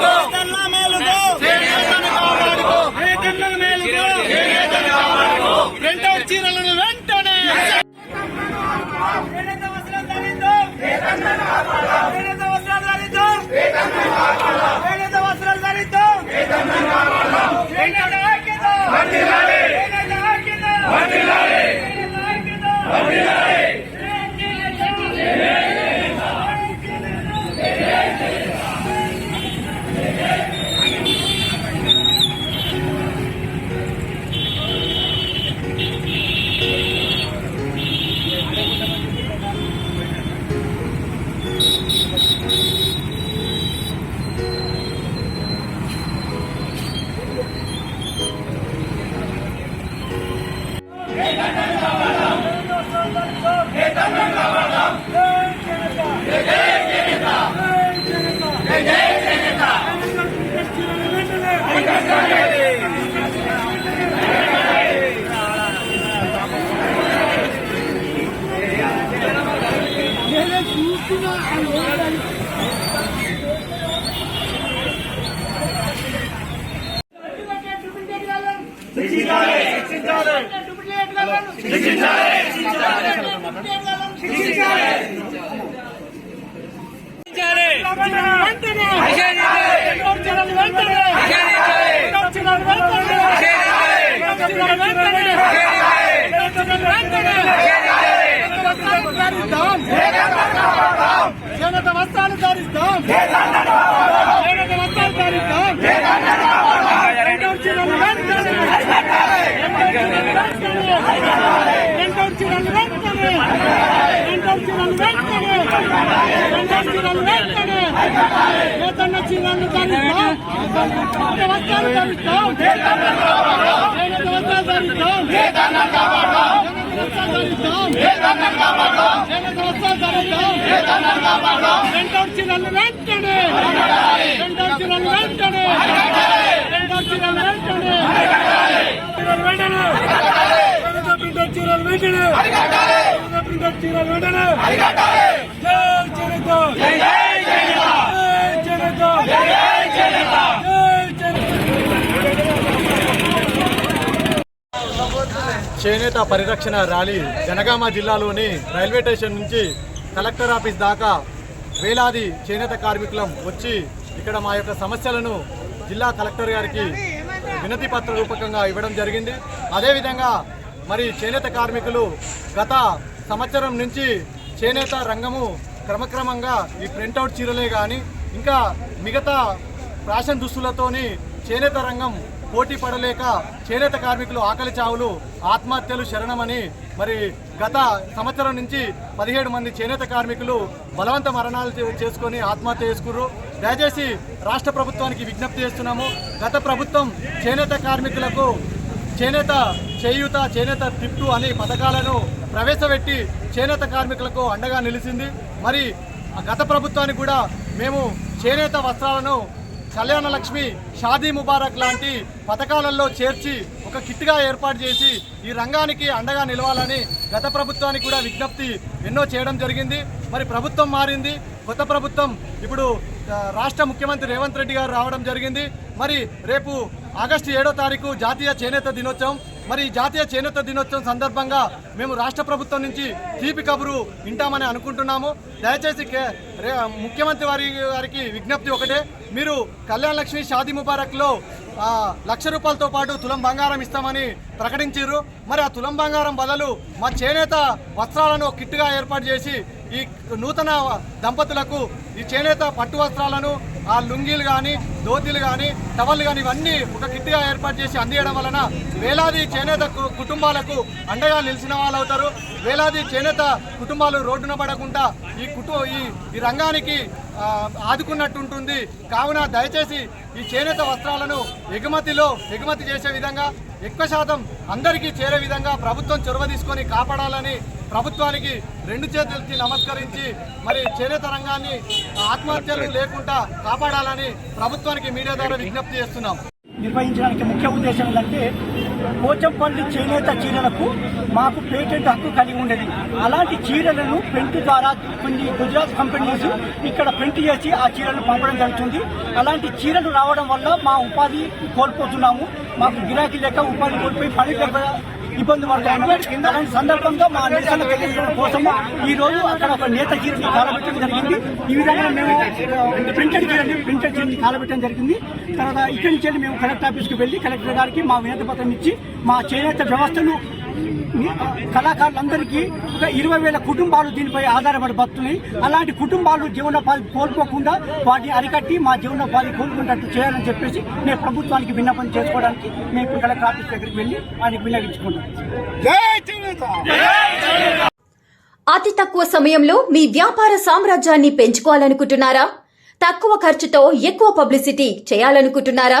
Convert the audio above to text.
Go! Janata వస్త్రాలు ధరిస్తాం చేనేత వస్త్రాలు ధరిస్తాం రెండవ చీరలు వెంటనే రెండవ చీరలు వెంటనే రెండవ చీరలు వెంటనే రెండవ చీరలు వెంటనే చేతన్న చీరలు ధరిస్తాం చేనేత వస్త్రాలు ధరిస్తాం వస్త్రాలు ధరిస్తాం రెండవ చీరలు వెంటనే రెండవ చీరలు వెంటనే రెండవ చీరలు వెంటనే వెంటనే చీరలు వెంటనే ప్రింటర్ చీరలు వెంటనే! జై చేనేత జై చేనేత జై చేనేత చేనేత పరిరక్షణ ర్యాలీ జనగామ జిల్లాలోని రైల్వే స్టేషన్ నుంచి కలెక్టర్ ఆఫీస్ దాకా వేలాది చేనేత కార్మికులం వచ్చి ఇక్కడ మా యొక్క సమస్యలను జిల్లా కలెక్టర్ గారికి వినతి పత్ర రూపకంగా ఇవ్వడం జరిగింది. అదేవిధంగా మరి చేనేత కార్మికులు గత సంవత్సరం నుంచి చేనేత రంగము క్రమక్రమంగా ఈ ప్రింటౌట్ చీరలే కానీ ఇంకా మిగతా ఫ్యాషన్ దుస్తులతోని చేనేత రంగం పోటీ పడలేక చేనేత కార్మికులు ఆకలి చావులు ఆత్మహత్యలు శరణమని మరి గత సంవత్సరం నుంచి పదిహేడు మంది చేనేత కార్మికులు బలవంత మరణాలు చేసుకొని ఆత్మహత్య చేసుకున్నారు దయచేసి రాష్ట్ర ప్రభుత్వానికి విజ్ఞప్తి చేస్తున్నాము. గత ప్రభుత్వం చేనేత కార్మికులకు చేనేత చేయూత చేనేత తిట్టు అనే పథకాలను ప్రవేశపెట్టి చేనేత కార్మికులకు అండగా నిలిచింది. మరి ఆ గత ప్రభుత్వానికి కూడా మేము చేనేత వస్త్రాలను కళ్యాణ లక్ష్మి షాదీ ముబారక్ లాంటి పథకాలలో చేర్చి ఒక కిట్గా ఏర్పాటు చేసి ఈ రంగానికి అండగా నిలవాలని గత ప్రభుత్వానికి కూడా విజ్ఞప్తి ఎన్నో చేయడం జరిగింది. మరి ప్రభుత్వం మారింది. కొత్త ప్రభుత్వం ఇప్పుడు రాష్ట్ర ముఖ్యమంత్రి రేవంత్ రెడ్డి గారు రావడం జరిగింది. మరి రేపు ఆగస్టు ఏడో తారీఖు జాతీయ చేనేత దినోత్సవం. మరి జాతీయ చేనేత దినోత్సవం సందర్భంగా మేము రాష్ట్ర ప్రభుత్వం నుంచి తీపి కబురు వింటామని అనుకుంటున్నాము. దయచేసి కే- రే- ముఖ్యమంత్రి వారి వారికి విజ్ఞప్తి ఒకటే. మీరు కళ్యాణ లక్ష్మి షాదీ ముబారక్లో లక్ష రూపాయలతో పాటు తులం బంగారం ఇస్తామని ప్రకటించారు. మరి ఆ తులం బంగారం బదులు మా చేనేత వస్త్రాలను కిట్టుగా ఏర్పాటు చేసి ఈ నూతన దంపతులకు ఈ చేనేత పట్టు వస్త్రాలను ఆ లుంగీలు కానీ ధోతీలు కానీ టవల్ కానీ ఇవన్నీ ఒక కిట్గా ఏర్పాటు చేసి అందియడం వలన వేలాది చేనేత కుటుంబాలకు అండగా నిలిచిన వాళ్ళు అవుతారు. వేలాది చేనేత కుటుంబాలు రోడ్డున పడకుండా ఈ కుటు ఈ ఈ రంగానికి ఆదుకున్నట్టు ఉంటుంది కావున దయచేసి ఈ చేనేత వస్త్రాలను ఎగుమతిలో ఎగుమతి చేసే విధంగా ఎక్కువ శాతం అందరికీ చేరే విధంగా ప్రభుత్వం చొరవ తీసుకొని కాపాడాలని ప్రభుత్వానికి రెండు చేతులకి నమస్కరించి మరి చేనేత రంగాన్ని ఆత్మహత్యలు లేకుండా కాపాడాలని ప్రభుత్వం ప్రభుత్వానికి మీడియా ద్వారా విజ్ఞప్తి చేస్తున్నాం. నిర్వహించడానికి ముఖ్య ఉద్దేశం ఏంటంటే పోచంపల్లి చేనేత చీరలకు మాకు పేటెంట్ హక్కు కలిగి ఉండేది. అలాంటి చీరలను ప్రింట్ ద్వారా కొన్ని గుజరాత్ కంపెనీస్ ఇక్కడ ప్రింట్ చేసి ఆ చీరలను పంపడం జరుగుతుంది. అలాంటి చీరలు రావడం వల్ల మా ఉపాధి కోల్పోతున్నాము. మాకు గిరాకీ లేక ఉపాధి కోల్పోయి పని ఇబ్బంది పడుతున్నాము సందర్భంగా మా నిరసన తెలియజేయడం కోసం ఈ రోజు అక్కడ ఒక నేత చీరని కాలబెట్టడం జరిగింది. ఈ విధంగా మేము ప్రింటెడ్ చీరని ప్రింటెడ్ చీరని కాలబెట్టడం జరిగింది. తర్వాత ఇక్కడి నుంచి మేము కలెక్టర్ ఆఫీస్కి వెళ్ళి కలెక్టర్ గారికి మా వినతి పత్రం ఇచ్చి మా చేనేత వ్యవస్థను కళాకారులందరికీ ఒక ఇరవై వేల కుటుంబాలు దీనిపై ఆధారపడి బతున్నాయి అలాంటి కుటుంబాలు జీవనోపాధి కోల్పోకుండా వాటిని అరికట్టి మా జీవనోపాధి కోలుకున్నట్టు చేయాలని చెప్పేసి మేము ప్రభుత్వానికి విన్నపం చేసుకోవడానికి మేము ఇప్పుడు కలెక్టర్ ఆఫీస్ దగ్గరికి వెళ్ళి ఆయనకి విన్నవించుకుంటాం అతి తక్కువ సమయంలో మీ వ్యాపార సామ్రాజ్యాన్ని పెంచుకోవాలనుకుంటున్నారా? తక్కువ ఖర్చుతో ఎక్కువ పబ్లిసిటీ చేయాలనుకుంటున్నారా?